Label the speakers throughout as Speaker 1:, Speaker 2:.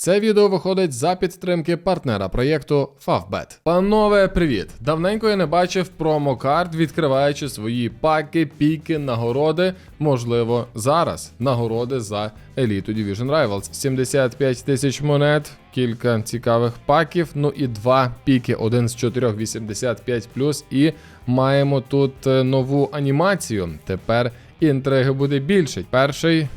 Speaker 1: Це відео виходить за підтримки партнера проєкту Favbet. Панове, привіт! Давненько я не бачив промокарт, відкриваючи свої паки, піки, нагороди. Можливо, зараз нагороди за Elite Division Rivals. 75 тисяч монет, кілька цікавих паків. Ну і два піки, один з чотирьох 85 І маємо тут е, нову анімацію. Тепер інтриги буде більше. Перший.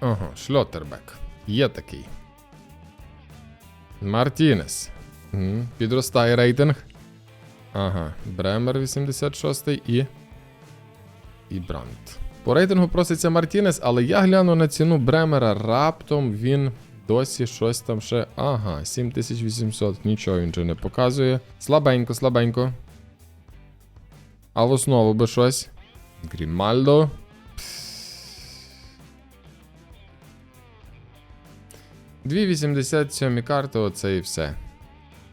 Speaker 1: Ага, Шльотербек. Є такий. Мартінес. Мгм, Підростає рейтинг. Ага. Бремер 86 і. І Брант. По рейтингу проситься Мартінес, але я гляну на ціну Бремера. Раптом він досі щось там ще. Ага, 7800. Нічого він же не показує. Слабенько, слабенько. А в основу би щось. Грімальдо. 2,87 карти, оце і все.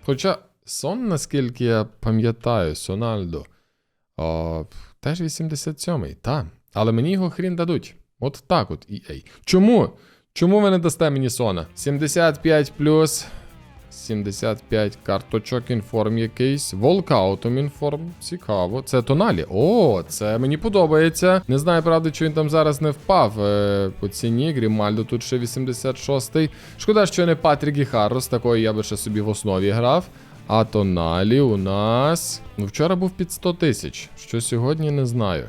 Speaker 1: Хоча сон, наскільки я пам'ятаю, Сональдо. О, теж 87-й, та. Але мені його хрін дадуть. От так от EA. Чому? Чому ви не дасте мені сона? 75 плюс. 75 карточок інформ якийсь. Волкаутом інформ. Цікаво. Це тоналі. О, це мені подобається. Не знаю, правда, чи він там зараз не впав е, по ціні. Грімальдо тут ще 86-й. Шкода, що не Патрік і Харрос, такої я би ще собі в основі грав. А тоналі у нас. Ну, вчора був під 100 тисяч. Що сьогодні не знаю.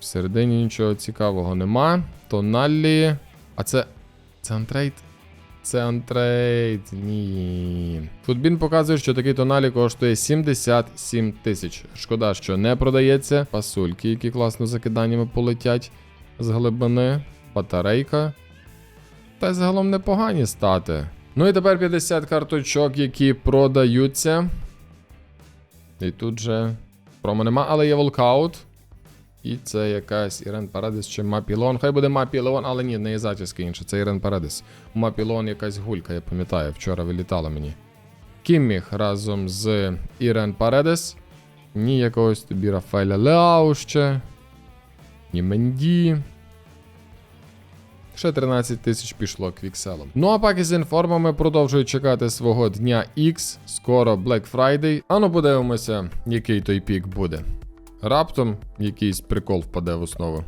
Speaker 1: Всередині нічого цікавого нема. Тоналі. А це. Це антрейд? Це антрейд. Ні. Футбін показує, що такий тоналі коштує 77 тисяч. Шкода, що не продається. Пасульки, які класно закиданнями полетять з глибини. Батарейка. Та й загалом непогані стати. Ну і тепер 50 карточок, які продаються. І тут же промо нема, але є волкаут. І це якась Ірен Парадис чи Мапілон. Хай буде Мапілон, але ні, не є зачіска інша, це Ірен Парадис. Мапілон якась гулька, я пам'ятаю, вчора вилітала мені. Кімміх разом з Ірен Парадис. Ні якогось тобі Рафаеля Леау ще. Ні Менді. Ще 13 тисяч пішло квікселом. Ну а паки з інформами продовжують чекати свого дня X. Скоро Black Friday. Ану подивимося, який той пік буде. Раптом якийсь прикол впаде в основу.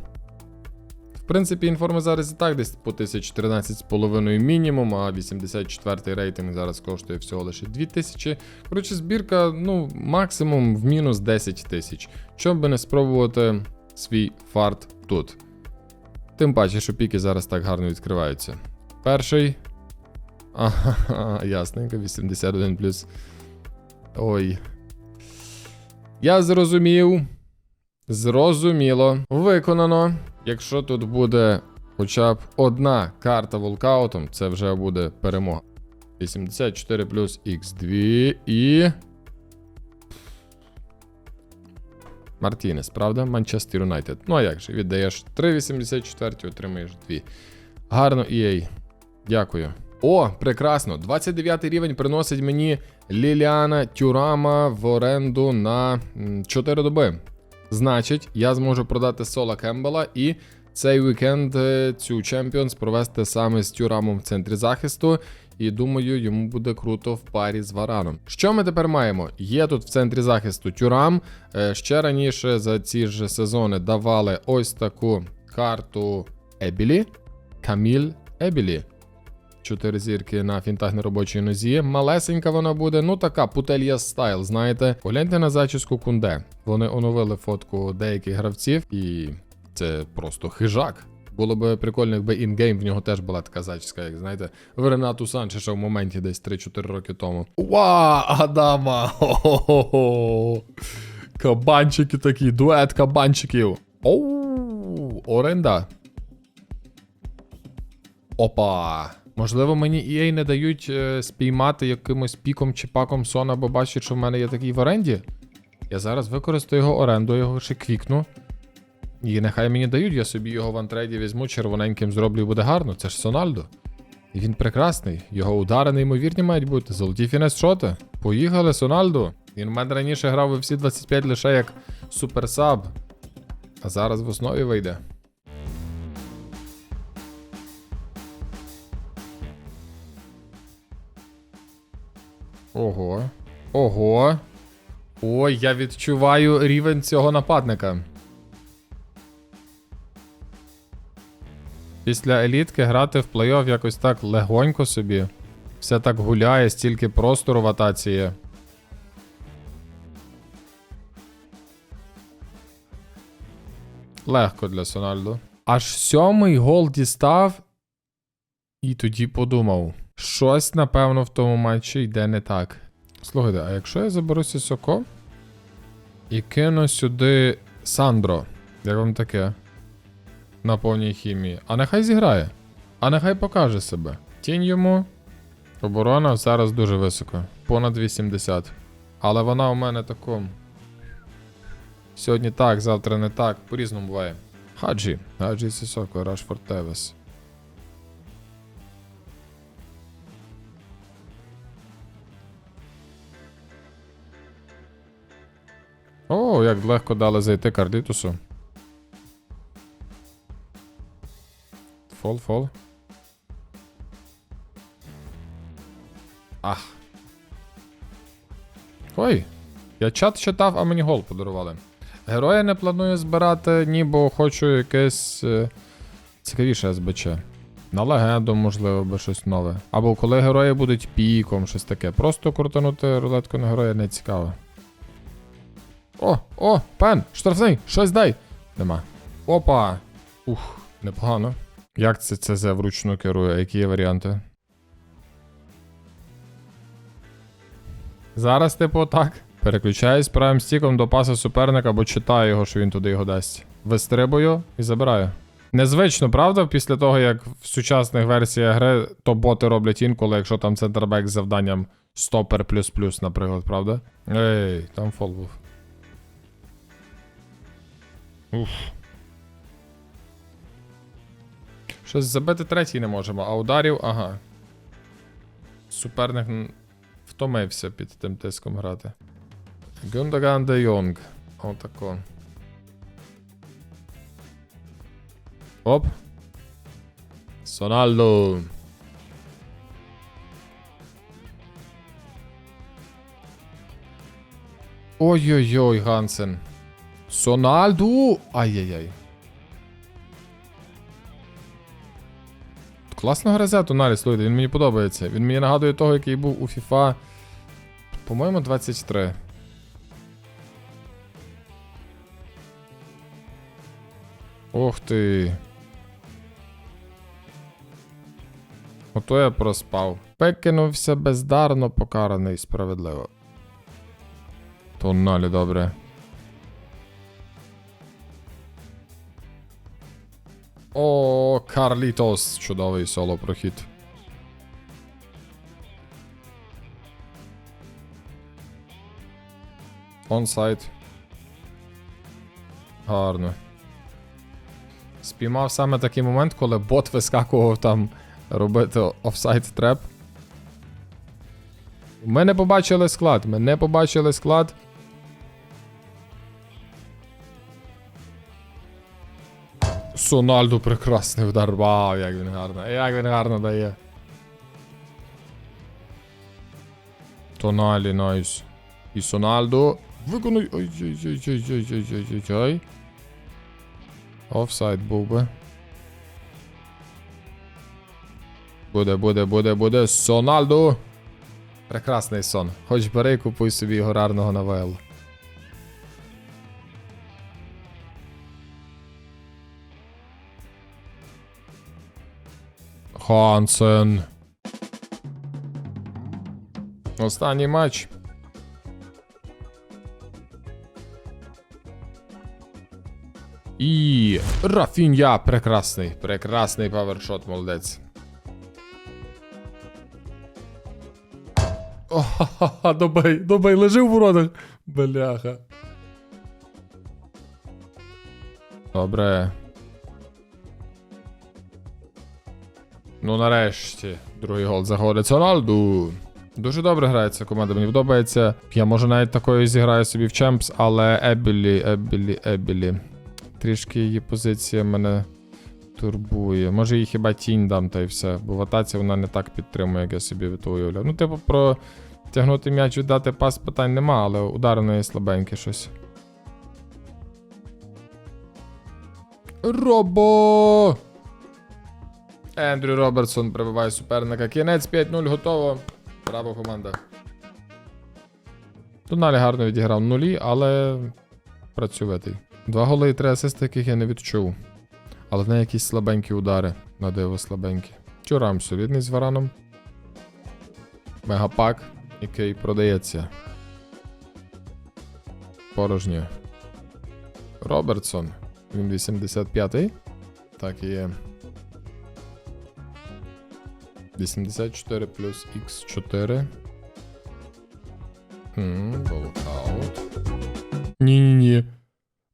Speaker 1: В принципі, інформи зараз і так десь по 1013,5 мінімум, а 84 рейтинг зараз коштує всього лише 2000. Коротше, збірка, ну, максимум в мінус 10 тисяч. Чом би не спробувати свій фарт тут. Тим паче, що піки зараз так гарно відкриваються. Перший. Ага, ясненько, 81 плюс. Ой. Я зрозумів. Зрозуміло. Виконано. Якщо тут буде хоча б одна карта волкаутом, це вже буде перемога. 84 плюс Х2 і. Мартінес, правда? Манчестер Юнайтед. Ну а як же? Віддаєш 3,84, отримаєш 2. Гарно, EA. Дякую. О, прекрасно. 29 рівень приносить мені Ліліана Тюрама в оренду на 4 доби. Значить, я зможу продати Сола Кембела і цей вікенд е, цю Champions провести саме з Тюрамом в центрі захисту. І думаю, йому буде круто в парі з Вараном. Що ми тепер маємо? Є тут в центрі захисту Тюрам. Е, Ще раніше за ці ж сезони давали ось таку карту Ебілі. Каміль Ебілі. Чотири зірки на фінтах на робочій нозі. Малесенька вона буде, ну така путелья стайл, знаєте. Погляньте на зачіску кунде. Вони оновили фотку деяких гравців, і це просто хижак. Було б прикольно, якби інгейм в нього теж була така зачіска, як знаєте, в Ренату Санчеша в моменті десь 3-4 роки тому. Ва, Адама! Хо-хо-хо! Кабанчики такі, дует кабанчиків. Оу, оренда. Опа. Можливо, мені EA не дають е, спіймати якимось піком чи паком сона, бо бачать, що в мене є такий в оренді. Я зараз використаю його оренду, його ще квікну. І нехай мені дають, я собі його в антрейді візьму, червоненьким зроблю і буде гарно. Це ж Сональдо. І він прекрасний. Його удари неймовірні мають бути. Золоті фінес-шоти. Поїхали, Сональдо. Він в мене раніше грав у всі 25 лише як суперсаб. А зараз в основі вийде. Ого. Ого. Ой, я відчуваю рівень цього нападника. Після елітки грати в плей-офф якось так легонько собі. Все так гуляє, стільки простору в атаці. Легко для Сональдо. Аж сьомий гол дістав. І тоді подумав: щось, напевно, в тому матчі йде не так. Слухайте, а якщо я заберу Сісоко і кину сюди Сандро, як вам таке? На повній хімії. А нехай зіграє. А нехай покаже себе. Тінь йому. Оборона зараз дуже високо. Понад 80. Але вона у мене таком. Сьогодні так, завтра не так. По-різному буває. Хаджі. Хаджі Сісоко, Рашфорд Тевес. Як легко дали зайти Карлітусу. Фол, фол. Ах. Ой. Я чат читав, а мені гол подарували. Героя не планую збирати, ні, бо хочу якесь е, цікавіше СБЧ. На легенду, можливо, би щось нове. Або коли герої будуть піком, щось таке. Просто крутанути рулетку на героя не цікаво. О, о, пен, штрафний, щось дай. Нема. Опа. Ух, непогано. Як це ЦЗ вручну керує? Які є варіанти? Зараз, типу, так. Переключаюсь правим стіком до паса суперника, бо читаю його, що він туди його дасть. Вистрибую і забираю. Незвично, правда, після того, як в сучасних версіях гри то боти роблять інколи, якщо там центрбек з завданням стопер плюс плюс, наприклад, правда? Ей, там фол був. Уф. Щось забити третій не можемо, а ударів, ага. Суперник втомився під тим тиском грати. Гюндаган де Йонг. Отако. Оп. Сональдо. Ой-ой-ой, Гансен. Сональду! Ай-яй-яй. Класно гризе туналі, слухайте, він мені подобається. Він мені нагадує того, який був у FIFA, по-моєму, 23. Ох ти. Ото я проспав. Викинувся бездарно покараний справедливо. Тоналі добре. О, Карлітос. Чудовий соло прохід. Онсайд. Гарно. Спіймав саме такий момент, коли бот вискакував там робити офсайд треп. Ми не побачили склад. Ми не побачили склад. Сональду прекрасний удар. Вау, як він гарно. Як він гарно дає. Тоналі, найс. І Сональду. Виконуй. Ой-ой-ой-ой-ой-ой-ой-ой. Офсайд був би. Буде, буде, буде, буде. Сональду. Прекрасний сон. Хоч бери купуй собі його рарного на Хансен. Останній матч. І Рафінья прекрасний, прекрасний павершот, молодець. О, добей, добей, лежи в воротах. Бляха. Добре. Ну, нарешті, другий гол заходить Роналду. Дуже добре грається команда, мені подобається. Я може навіть такою зіграю собі в Чемпс, але Ебілі, Ебілі, Ебілі. Трішки її позиція мене турбує. Може їй хіба тінь дам та й все. Бо в атаці вона не так підтримує, як я собі то уявляв. Ну, типу, про Тягнути м'яч віддати пас питань нема, але удар у неї слабеньке щось. Робо! Ендрю Робертсон прибиває суперника. Кінець 5-0 готово. Браво, команда. Тоналі гарно відіграв нулі, але працьовитий. Два голи і три асисти, яких я не відчув. Але в неї якісь слабенькі удари. На диво слабенькі. Чурам солідний з вараном. Мегапак, який продається. Порожнє. Робертсон. Він 85-й. Так і є. 84 плюс X4. Волкаут. Ні-ні-ні.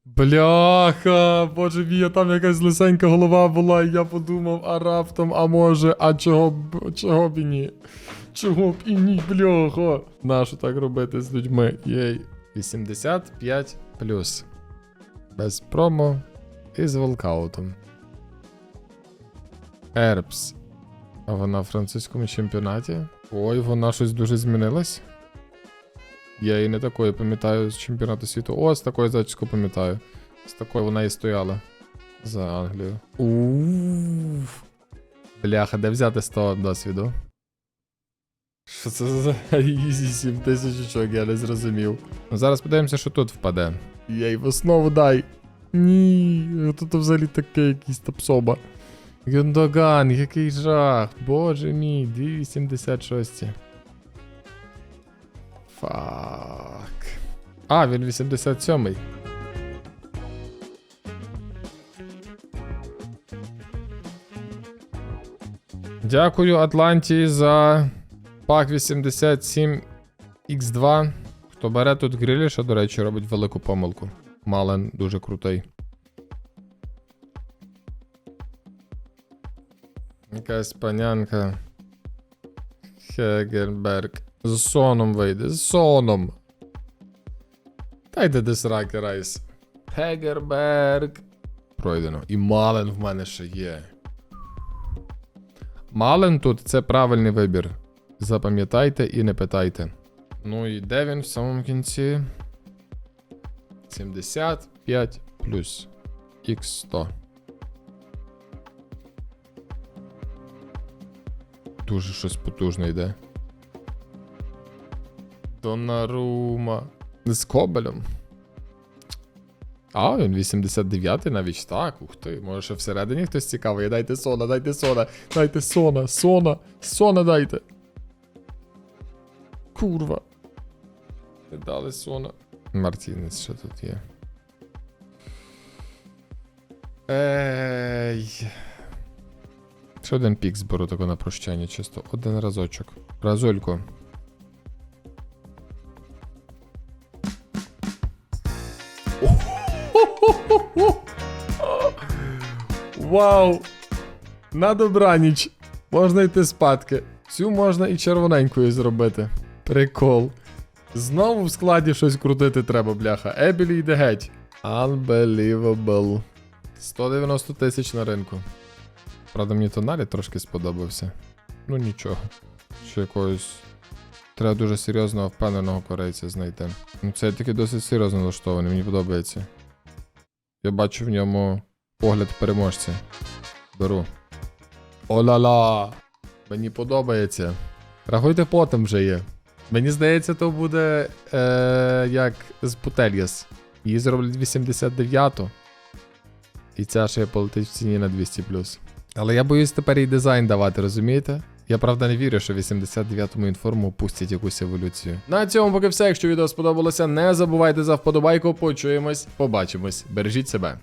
Speaker 1: Бляха, боже мій, а там якась лисенька голова була, і я подумав, а раптом, а може, а чого б чого б і ні? Чого б і ні, бляха? Нащо так робити з людьми? Єй. 85 плюс. Без промо і з волкаутом. Ербс. А вона в французькому чемпіонаті? Ой, вона щось дуже змінилась. Я її не такою пам'ятаю з чемпіонату світу. О, з такою зачіску пам'ятаю. З такою вона і стояла за Англію. Уф. Бляха, де взяти з того досвіду? Що це за Ізі 7 тисячочок, я не зрозумів. Ну зараз подивимося, що тут впаде. Єй, в основу дай. Ні, тут взагалі таке якийсь тапсоба. Гюндоган, який жах. Боже мій, 286. Фак. А, він 87-й. Дякую Атланті за пак 87 X2. Хто бере тут гриліша, до речі, робить велику помилку. Мален дуже крутий. Якась панянка. Хегенберг. З соном вийде. З соном. Та йде до сраки райс. Хегерберг. Пройдено. І Мален в мене ще є. Мален тут це правильний вибір. Запам'ятайте і не питайте. Ну і де він в самому кінці? 75 плюс Х100. Дуже щось потужне йде. Донарума. З Кобелем. А, він 89-й навіть так. Ух ти, може ще всередині хтось цікавий. Дайте сона, дайте сона, дайте сона, сона, сона дайте. Курва. Не дали сона. Мартінець що тут є. Ей. Ще один пік зберу тако на прощання, чисто. Один разочок. Разолько. Вау! На добраніч. Можна йти спадки. Цю можна і червоненькою зробити. Прикол. Знову в складі щось крутити треба, бляха. Ебілі йде геть. Unbelievable. 190 тисяч на ринку. Правда, мені тоналі трошки сподобався. Ну нічого. Ще якогось. Треба дуже серйозного впевненого корейця знайти. Ну це такий досить серйозно налаштований, мені подобається. Я бачу в ньому погляд переможця. Беру. О-ла-ла! Мені подобається. Рахуйте потім вже є. Мені здається, то буде е, як з Путельєс. Її зроблять 89-ту. І ця ще полетить в ціні на 200 Але я боюсь тепер і дизайн давати, розумієте? Я правда не вірю, що в 89-му інформу пустять якусь еволюцію. На цьому поки все. Якщо відео сподобалося, не забувайте за вподобайку. Почуємось, побачимось. Бережіть себе.